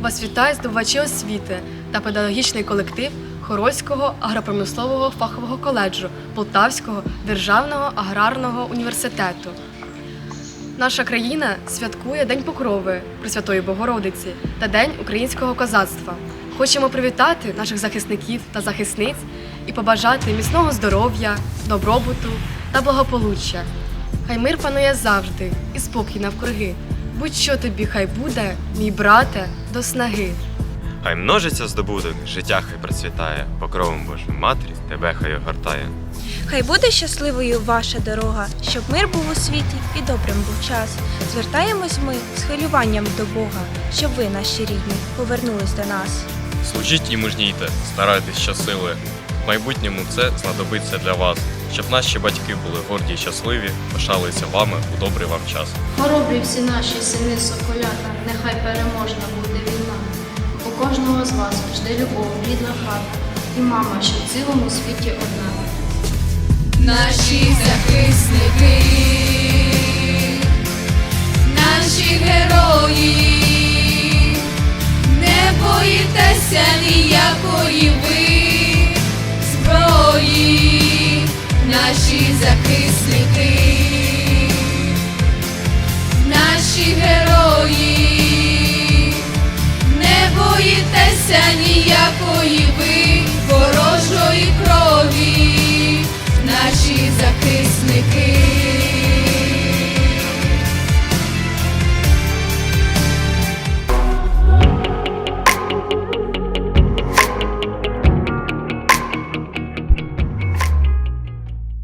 Вас вітає здобувачі освіти та педагогічний колектив Хорольського агропромислового фахового коледжу Полтавського державного аграрного університету. Наша країна святкує День Покрови Пресвятої Богородиці та День українського козацтва. Хочемо привітати наших захисників та захисниць і побажати міцного здоров'я, добробуту та благополуччя. Хай мир панує завжди і спокій навкруги. Будь-що тобі хай буде, мій брате, до снаги. Хай множиться здобуток, життя хай процвітає, покровом Божої Матері тебе хай огортає. Хай буде щасливою ваша дорога, щоб мир був у світі і добрим був час. Звертаємось ми з хвилюванням до Бога, щоб ви, наші рідні, повернулись до нас. Служіть і мужнійте, старайтесь щасили. В майбутньому це знадобиться для вас, щоб наші батьки були горді й щасливі, пишалися вами у добрий вам час. Хоробрі всі наші сини соколята, нехай переможна буде війна. У кожного з вас жде любов, рідна хата, і мама, що в цілому світі одна. Наші захисники, Захисники, наші герої, не боїтеся ніякої ви ворожої крові, наші захисники.